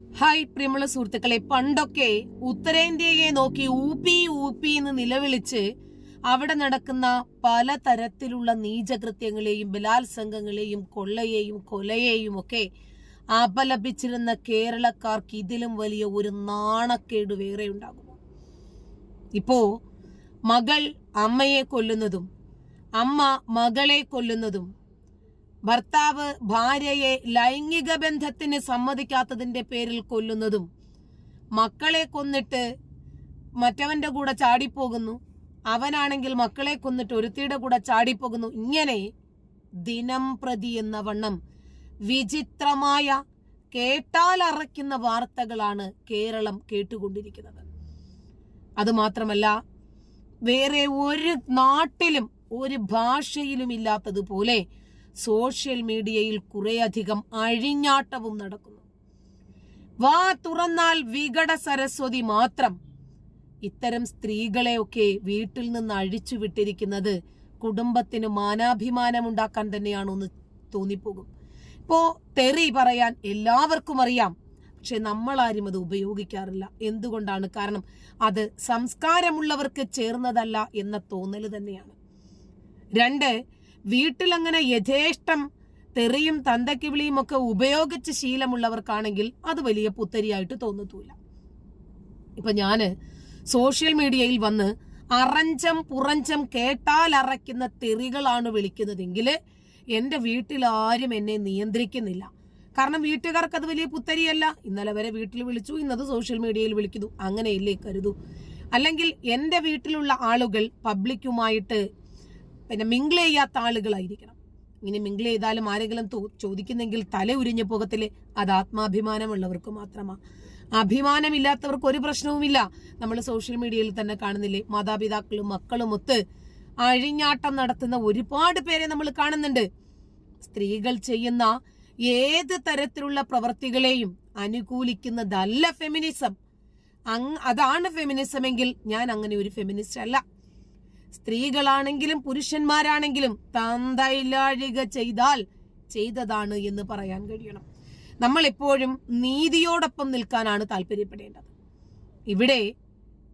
Hi പ്രിയമുള്ള സുഹൃത്തുക്കളെ. പണ്ടൊക്കെ ഉത്തരേന്ത്യയെ നോക്കി ഊപ്പി ഊപ്പി എന്ന് നിലവിളിച്ച് അവിടെ നടക്കുന്ന പല തരത്തിലുള്ള നീചകൃത്യങ്ങളെയും ബലാത്സംഗങ്ങളെയും കൊള്ളയെയും കൊലയെയും ഒക്കെ അപലപിച്ചിരുന്ന കേരളക്കാർക്ക് ഇതിലും വലിയ ഒരു നാണക്കേട് വേറെ ഉണ്ടാകുമോ ഇപ്പോ മകൾ അമ്മയെ കൊല്ലുന്നതും അമ്മ മകളെ കൊല്ലുന്നതും ഭർത്താവ് ഭാര്യയെ ലൈംഗിക ബന്ധത്തിന് സമ്മതിക്കാത്തതിന്റെ പേരിൽ കൊല്ലുന്നതും മക്കളെ കൊന്നിട്ട് മറ്റവന്റെ കൂടെ ചാടിപ്പോകുന്നു. അവനാണെങ്കിൽ മക്കളെ കൊന്നിട്ട് ഒരുത്തിയുടെ കൂടെ ചാടിപ്പോകുന്നു. ഇങ്ങനെ ദിനം പ്രതി എന്ന വണ്ണം വിചിത്രമായ കേട്ടാൽ അറയ്ക്കുന്ന വാർത്തകളാണ് കേരളം കേട്ടുകൊണ്ടിരിക്കുന്നത്. അതുമാത്രമല്ല വേറെ ഒരു നാട്ടിലും ഒരു ഭാഷയിലും ഇല്ലാത്തതുപോലെ സോഷ്യൽ മീഡിയയിൽ കുറേയധികം അഴിഞ്ഞാട്ടവും നടക്കുന്നു. വാ തുറന്നാൽ വികട സരസ്വതി മാത്രം. ഇത്തരം സ്ത്രീകളെയൊക്കെ വീട്ടിൽ നിന്ന് അഴിച്ചു വിട്ടിരിക്കുന്നത് കുടുംബത്തിന് മാനാഭിമാനം ഉണ്ടാക്കാൻ തന്നെയാണോ എന്ന് തോന്നിപ്പോകും. ഇപ്പോ തെറി പറയാൻ എല്ലാവർക്കും അറിയാം പക്ഷെ നമ്മളാരും അത് ഉപയോഗിക്കാറില്ല. എന്തുകൊണ്ടാണ്? കാരണം അത് സംസ്കാരമുള്ളവർക്ക് ചേർന്നതല്ല എന്ന തോന്നൽ തന്നെയാണ്. രണ്ട് വീട്ടിലങ്ങനെ യഥേഷ്ടം തെറിയും തന്തയ്ക്ക് വിളിയും ഒക്കെ ഉപയോഗിച്ച് ശീലമുള്ളവർക്കാണെങ്കിൽ അത് വലിയ പുത്തരിയായിട്ട് തോന്നത്തൂല ഇപ്പൊ ഞാൻ സോഷ്യൽ മീഡിയയിൽ വന്ന് അറഞ്ചം പുറഞ്ചം കേട്ടാൽ അറയ്ക്കുന്ന തെറികളാണ് വിളിക്കുന്നതെങ്കിൽ എന്റെ വീട്ടിൽ ആരും എന്നെ നിയന്ത്രിക്കുന്നില്ല. കാരണം വീട്ടുകാർക്ക് അത് വലിയ പുത്തരിയല്ല. ഇന്നലെ വരെ വീട്ടിൽ വിളിച്ചു ഇന്നത് സോഷ്യൽ മീഡിയയിൽ വിളിക്കുന്നു അങ്ങനെയല്ലേ കരുതൂ. അല്ലെങ്കിൽ എന്റെ വീട്ടിലുള്ള ആളുകൾ പബ്ലിക്കുമായിട്ട് പിന്നെ മിങ്കിൾ ചെയ്യാത്ത ആളുകളായിരിക്കണം. ഇങ്ങനെ മിങ്കിൾ ചെയ്താലും ആരെങ്കിലും ചോദിക്കുന്നെങ്കിൽ തല ഉരിഞ്ഞു പോകത്തില്ലേ അത് ആത്മാഭിമാനമുള്ളവർക്ക് മാത്രമാ. അഭിമാനമില്ലാത്തവർക്ക് ഒരു പ്രശ്നവുമില്ല. നമ്മൾ സോഷ്യൽ മീഡിയയിൽ തന്നെ കാണുന്നില്ലേ? മാതാപിതാക്കളും മക്കളും ഒത്ത് അഴിഞ്ഞാട്ടം നടത്തുന്ന ഒരുപാട് പേരെ നമ്മൾ കാണുന്നുണ്ട്. സ്ത്രീകൾ ചെയ്യുന്ന ഏത് തരത്തിലുള്ള പ്രവർത്തികളെയും അനുകൂലിക്കുന്നതല്ല ഫെമിനിസം അതാണ് ഫെമിനിസമെങ്കിൽ ഞാൻ അങ്ങനെ ഒരു ഫെമിനിസ്റ്റ് അല്ല. സ്ത്രീകളാണെങ്കിലും പുരുഷന്മാരാണെങ്കിലും തന്തയിലാഴിക ചെയ്താൽ ചെയ്തതാണ് എന്ന് പറയാൻ കഴിയണം. നമ്മൾ എപ്പോഴും നീതിയോടൊപ്പം നിൽക്കാനാണ് താല്പര്യപ്പെടേണ്ടത്. ഇവിടെ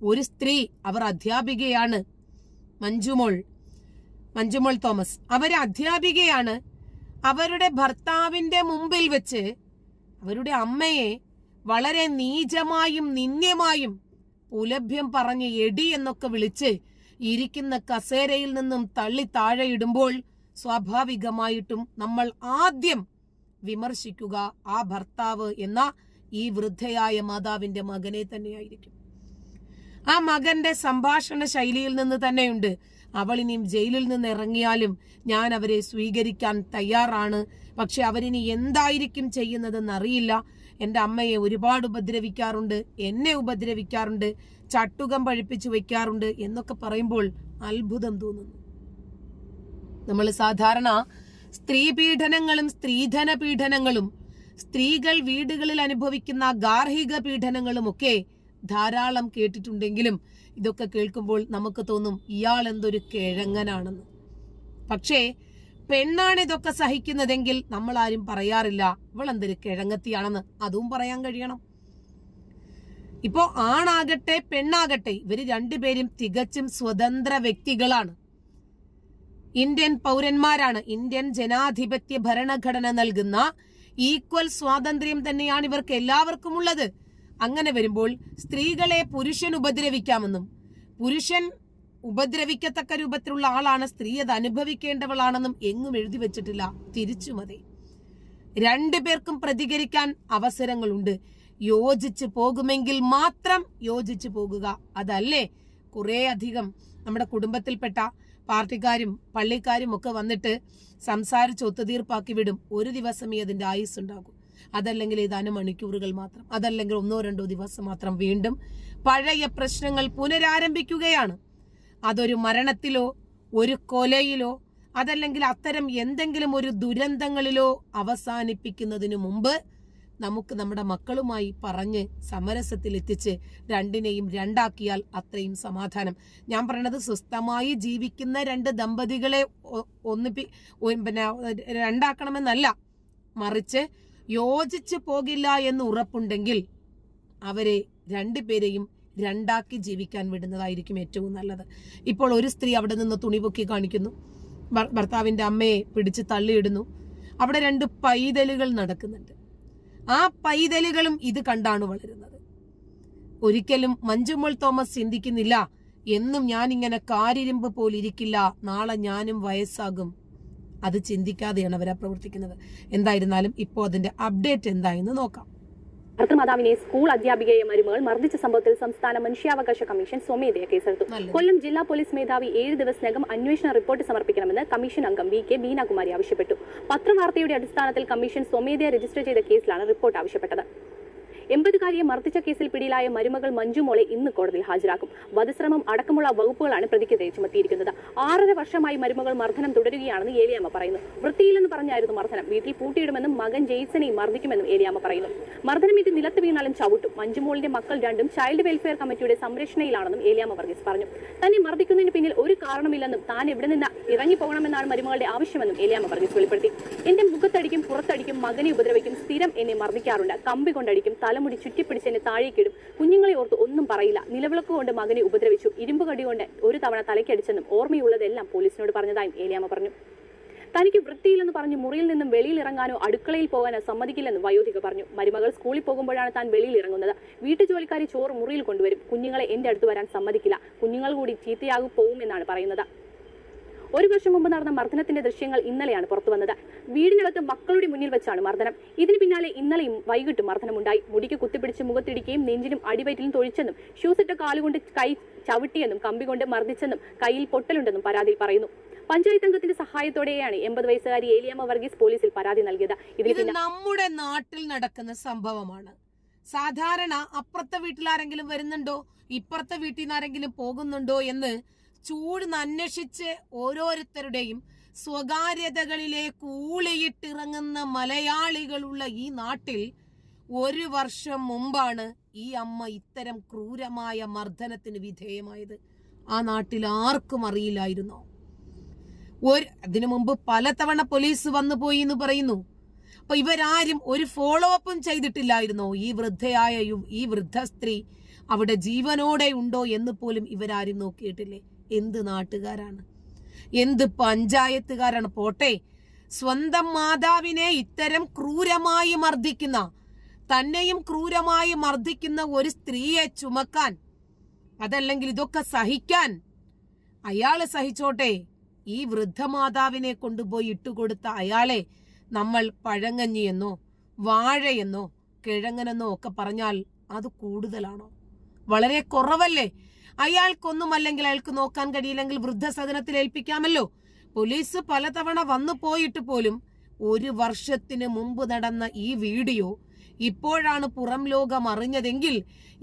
ഒരു സ്ത്രീ അവർ അധ്യാപികയാണ്. മഞ്ജുമോൾ മഞ്ജുമോൾ തോമസ് അവർ അധ്യാപികയാണ്. അവരുടെ ഭർത്താവിന്റെ മുമ്പിൽ വെച്ച് അവരുടെ അമ്മയെ വളരെ നീചമായും നിന്ദ്യമായും പുലഭ്യം പറഞ്ഞ് എടി എന്നൊക്കെ വിളിച്ച് ഇരിക്കുന്ന കസേരയിൽ നിന്നും തള്ളി താഴെ ഇടുമ്പോൾ സ്വാഭാവികമായിട്ടും നമ്മൾ ആദ്യം വിമർശിക്കുക ആ ഭർത്താവ് എന്ന ഈ വൃദ്ധയായ മാതാവിന്റെ മകനെ തന്നെയായിരിക്കും. ആ മകന്റെ സംഭാഷണ ശൈലിയിൽ നിന്ന് തന്നെയുണ്ട് അവൾ ഇനിയും ജയിലിൽ നിന്ന് ഇറങ്ങിയാലും ഞാൻ അവരെ സ്വീകരിക്കാൻ തയ്യാറാണ്. പക്ഷെ അവരിനി എന്തായിരിക്കും ചെയ്യുന്നതെന്ന് അറിയില്ല എന്റെ അമ്മയെ ഒരുപാട് ഉപദ്രവിക്കാറുണ്ട് എന്നെ ഉപദ്രവിക്കാറുണ്ട് ചട്ടുകം പഴിപ്പിച്ചു വെക്കാറുണ്ട് എന്നൊക്കെ പറയുമ്പോൾ അത്ഭുതം തോന്നുന്നു. നമ്മൾ സാധാരണ സ്ത്രീ പീഡനങ്ങളും സ്ത്രീധന പീഡനങ്ങളും സ്ത്രീകൾ വീടുകളിൽ അനുഭവിക്കുന്ന ഗാർഹിക പീഡനങ്ങളും ഒക്കെ ധാരാളം കേട്ടിട്ടുണ്ടെങ്കിലും ഇതൊക്കെ കേൾക്കുമ്പോൾ നമുക്ക് തോന്നും ഇയാൾ എന്തൊരു കിഴങ്ങനാണെന്ന്. പക്ഷേ പെണ്ണാണ് ഇതൊക്കെ സഹിക്കുന്നതെങ്കിൽ നമ്മൾ ആരും പറയാറില്ല ഇവൾ എന്തൊരു കിഴങ്ങത്തിയാണെന്ന്. അതും പറയാൻ കഴിയണം. ഇപ്പോ ആണാകട്ടെ പെണ്ണാകട്ടെ ഇവർ രണ്ടുപേരും തികച്ചും സ്വതന്ത്ര വ്യക്തികളാണ്. ഇന്ത്യൻ പൗരന്മാരാണ്. ഇന്ത്യൻ ജനാധിപത്യ ഭരണഘടന നൽകുന്ന ഈക്വൽ സ്വാതന്ത്ര്യം തന്നെയാണ് ഇവർക്ക് എല്ലാവർക്കും ഉള്ളത് അങ്ങനെ വരുമ്പോൾ സ്ത്രീകളെ പുരുഷൻ ഉപദ്രവിക്കാമെന്നും പുരുഷൻ ഉപദ്രവിക്കത്തക്ക രൂപത്തിലുള്ള ആളാണ് സ്ത്രീ അത് അനുഭവിക്കേണ്ടവളാണെന്നും എങ്ങും എഴുതി വെച്ചിട്ടില്ല. തിരിച്ചു മതി. രണ്ടുപേർക്കും പ്രതികരിക്കാൻ അവസരങ്ങളുണ്ട്. യോജിച്ച് പോകുമെങ്കിൽ മാത്രം യോജിച്ച് പോകുക. അതല്ലേ കുറെ അധികം നമ്മുടെ കുടുംബത്തിൽപ്പെട്ട പാർട്ടിക്കാരും പള്ളിക്കാരും ഒക്കെ വന്നിട്ട് സംസാരിച്ച് ഒത്തുതീർപ്പാക്കി വിടും. ഒരു ദിവസമേ അതിന്റെ ആയുസ് ഉണ്ടാകും അതല്ലെങ്കിൽ ഏതാനും മണിക്കൂറുകൾ മാത്രം അതല്ലെങ്കിൽ ഒന്നോ രണ്ടോ ദിവസം മാത്രം വീണ്ടും പഴയ പ്രശ്നങ്ങൾ പുനരാരംഭിക്കുകയാണ്. അതൊരു മരണത്തിലോ ഒരു കൊലയിലോ അതല്ലെങ്കിൽ അത്തരം എന്തെങ്കിലും ഒരു ദുരന്തങ്ങളിലോ അവസാനിപ്പിക്കുന്നതിനു മുമ്പ് നമുക്ക് നമ്മുടെ മക്കളുമായി പറഞ്ഞ് സമരസത്തിൽ എത്തിച്ച് രണ്ടിനെയും രണ്ടാക്കിയാൽ അത്രയും സമാധാനം. ഞാൻ പറയണത് സ്വസ്ഥമായി ജീവിക്കുന്ന രണ്ട് ദമ്പതികളെ ഒന്നിപ്പി പിന്നെ രണ്ടാക്കണമെന്നല്ല മറിച്ച് യോജിച്ചു പോകില്ല എന്ന് ഉറപ്പുണ്ടെങ്കിൽ അവരെ രണ്ടുപേരെയും രണ്ടാക്കി ജീവിക്കാൻ വിടുന്നതായിരിക്കും ഏറ്റവും നല്ലത്. ഇപ്പോൾ ഒരു സ്ത്രീ അവിടെ നിന്ന് തുണി പൊക്കി കാണിക്കുന്നു ഭർത്താവിന്റെ അമ്മയെ പിടിച്ച് തള്ളിയിടുന്നു. അവിടെ രണ്ട് പൈതലുകൾ നടക്കുന്നുണ്ട്. ആ പൈതലുകളും ഇത് കണ്ടാണ് വളരുന്നത്. ഒരിക്കലും മഞ്ജുമോൾ തോമസ് ചിന്തിക്കുന്നില്ല എന്നും ഞാൻ ഇങ്ങനെ കാരിരുമ്പ് പോലിരിക്കില്ല നാളെ ഞാനും വയസ്സാകും അത് ചിന്തിക്കാതെയാണ് അവർ പ്രവർത്തിക്കുന്നത്. എന്തായിരുന്നാലും ഇപ്പോൾ അതിന്റെ അപ്ഡേറ്റ് എന്തായെന്ന് നോക്കാം. ഭർത്തൃമാതാവിനെ സ്കൂൾ അധ്യാപികയെ മരുമകൾ മർദ്ദിച്ച സംഭവത്തിൽ സംസ്ഥാന മനുഷ്യാവകാശ കമ്മീഷൻ സ്വമേധയാ കേസെടുത്തു. കൊല്ലം ജില്ലാ പോലീസ് മേധാവി ഏഴ് ദിവസത്തിനകം അന്വേഷണ റിപ്പോർട്ട് സമർപ്പിക്കണമെന്ന് കമ്മീഷൻ അംഗം വി കെ ബീനാകുമാരി ആവശ്യപ്പെട്ടു. പത്രവാർത്തയുടെ അടിസ്ഥാനത്തിൽ കമ്മീഷൻ സ്വമേധയാ രജിസ്റ്റർ ചെയ്ത കേസിലാണ് റിപ്പോർട്ട് ആവശ്യപ്പെട്ടത്. എൺപതുകാരിയെ മർദ്ദിച്ച കേസിൽ പിടിയിലായ മരുമകൾ മഞ്ജുമോളെ ഇന്ന് കോടതിയിൽ ഹാജരാക്കും. വധശ്രമം അടക്കമുള്ള വകുപ്പുകളാണ് പ്രതിക്കെതിരെ ചുമത്തിയിരിക്കുന്നത് ആറര വർഷമായി മരുമകൾ മർദ്ദനം തുടരുകയാണെന്ന് ഏലിയാമ്മ പറയുന്നു. വൃത്തിയില്ലെന്ന് പറഞ്ഞായിരുന്നു മർദ്ദനം. വീട്ടിൽ പൂട്ടിയിടുമെന്നും മകൻ ജെയ്സനെയും മർദ്ദിക്കുമെന്നും ഏലിയാമ്മ പറയുന്നു. മർദ്ദനമേറ്റ് നിലത്ത് വീണാലും ചവിട്ടും. മഞ്ജുമോളിന്റെ മക്കൾ രണ്ടും ചൈൽഡ് വെൽഫെയർ കമ്മിറ്റിയുടെ സംരക്ഷണയിലാണെന്നും ഏലിയാമ്മ വർഗീസ് പറഞ്ഞു. തന്നെ മർദ്ദിക്കുന്നതിന് പിന്നിൽ ഒരു കാരണമില്ലെന്നും താൻ എവിടെ നിന്ന് ഇറങ്ങി പോകണമെന്നാണ് മരുമകളുടെ ആവശ്യമെന്നും ഏലിയാമ്മ വർഗീസ് വെളിപ്പെടുത്തി. എന്റെ മുഖത്തടിക്കും പുറത്തടിക്കും മകനെ ഉപദ്രവിക്കും സ്ഥിരം എന്നെ മർദ്ദിക്കാറുണ്ട്. കമ്പി കൊണ്ടടിക്കും തലമുടി ചുറ്റിപ്പിടിച്ച് എന്നെ താഴേക്കിടും കുഞ്ഞുങ്ങളെ ഓർത്ത് ഒന്നും പറയില്ല. നിലവിളക്ക് കൊണ്ട് മകനെ ഉപദ്രവിച്ചു. ഇരുമ്പ് കടി കൊണ്ട് ഒരു തവണ തലയ്ക്കടിച്ചെന്നും ഓർമ്മയുള്ളതെല്ലാം പോലീസിനോട് പറഞ്ഞതായും ഏലിയാമ്മ പറഞ്ഞു. തനിക്ക് വൃത്തിയില്ലെന്ന് പറഞ്ഞ് മുറിയിൽ നിന്നും വെളിയിൽ ഇറങ്ങാനോ അടുക്കളയിൽ പോകാനോ സമ്മതിക്കില്ലെന്ന് വയോധിക പറഞ്ഞു. മരുമകൾ സ്കൂളിൽ പോകുമ്പോഴാണ് താൻ വെളിയിൽ ഇറങ്ങുന്നത് വീട്ടു ജോലിക്കാരി ചോറ് മുറിയിൽ കൊണ്ടുവരും. കുഞ്ഞുങ്ങളെ എന്റെ അടുത്ത് വരാൻ സമ്മതിക്കില്ല. കുഞ്ഞുങ്ങൾ കൂടി ചീത്തയാകും പോകുമെന്നാണ് പറയുന്നത്. ഒരു വർഷം മുമ്പ് നടന്ന മർദ്ദനത്തിന്റെ ദൃശ്യങ്ങൾ ഇന്നലെയാണ് പുറത്തു വന്നത്. വീടിനകത്ത് മക്കളുടെ മുന്നിൽ വെച്ചാണ് മർദ്ദനം. ഇതിന് പിന്നാലെ ഇന്നലെയും വൈകിട്ട് മർദ്ദനമുണ്ടായി. മുടിക്ക് കുത്തിപ്പിടിച്ച് മുഖത്തിടിക്കുകയും നെഞ്ചിനും അടിവയറ്റിലും തൊഴിച്ചെന്നും ഷൂസിട്ട കാലുകൊണ്ട് കൈ ചവിട്ടിയെന്നും കമ്പി കൊണ്ട് മർദ്ദിച്ചെന്നും കയ്യിൽ പൊട്ടലുണ്ടെന്നും പരാതിയിൽ പറയുന്നു. പഞ്ചായത്ത് അംഗത്തിന്റെ സഹായത്തോടെയാണ് എൺപത് വയസ്സുകാരി ഏലിയാമ്മ വർഗീസ് പോലീസിൽ പരാതി നൽകിയത്. ഇത് നമ്മുടെ നാട്ടിൽ നടക്കുന്ന സംഭവമാണ്. സാധാരണ അപ്പുറത്തെ വീട്ടിലാരെങ്കിലും വരുന്നുണ്ടോ? ഇപ്പുറത്തെ വീട്ടിൽ നിന്ന് ആരെങ്കിലും പോകുന്നുണ്ടോ എന്ന് ചൂടുന്ന് അന്വേഷിച്ച് ഓരോരുത്തരുടെയും സ്വകാര്യതകളിലേക്ക് ഊളിയിട്ടിറങ്ങുന്ന മലയാളികളുള്ള ഈ നാട്ടിൽ ഒരു വർഷം മുമ്പാണ് ഈ അമ്മ ഇത്തരം ക്രൂരമായ മർദ്ദനത്തിന് വിധേയമായത്. ആ നാട്ടിൽ ആർക്കും അറിയില്ലായിരുന്നോ? ഒരു അതിനു മുമ്പ് പലതവണ പോലീസ് വന്നു പോയി എന്ന് പറയുന്നു. അപ്പൊ ഇവരാരും ഒരു ഫോളോ അപ്പും ചെയ്തിട്ടില്ലായിരുന്നോ? ഈ വൃദ്ധയായ ഈ വൃദ്ധ സ്ത്രീ അവിടെ ജീവനോടെ ഉണ്ടോ എന്ന് പോലും ഇവരാരും നോക്കിയിട്ടില്ലേ? എന്ത് നാട്ടുകാരാണ്? എന്ത് പഞ്ചായത്തുകാരാണ്? പോട്ടെ. സ്വന്തം മാതാവിനെ ഇത്തരം ക്രൂരമായി മർദ്ദിക്കുന്ന തന്നെയും ക്രൂരമായി മർദ്ദിക്കുന്ന ഒരു സ്ത്രീയെ ചുമക്കാൻ അതല്ലെങ്കിൽ ഇതൊക്കെ സഹിക്കാൻ അയാൾ സഹിച്ചോട്ടെ. ഈ വൃദ്ധമാതാവിനെ കൊണ്ടുപോയി ഇട്ടുകൊടുത്ത അയാളെ നമ്മൾ പഴങ്ങഞ്ഞിയെന്നോ വാഴയെന്നോ കിഴങ്ങനെന്നോ ഒക്കെ പറഞ്ഞാൽ അത് കൂടുതലാണോ? വളരെ കുറവല്ലേ? അയാൾക്കൊന്നും അല്ലെങ്കിൽ അയാൾക്ക് നോക്കാൻ കഴിയില്ലെങ്കിൽ വൃദ്ധസദനത്തിൽ ഏൽപ്പിക്കാമല്ലോ. പോലീസ് പലതവണ വന്നു പോയിട്ട് പോലും ഒരു വർഷത്തിന് മുമ്പ് നടന്ന ഈ വീഡിയോ ഇപ്പോഴാണ് പുറം ലോകം അറിഞ്ഞതെങ്കിൽ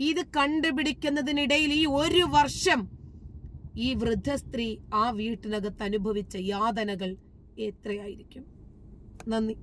ഇത് കണ്ടുപിടിക്കുന്നതിനിടയിൽ ഈ ഒരു വർഷം ഈ വൃദ്ധ സ്ത്രീ ആ വീട്ടിനകത്ത് അനുഭവിച്ച യാതനകൾ എത്രയായിരിക്കും? നന്ദി.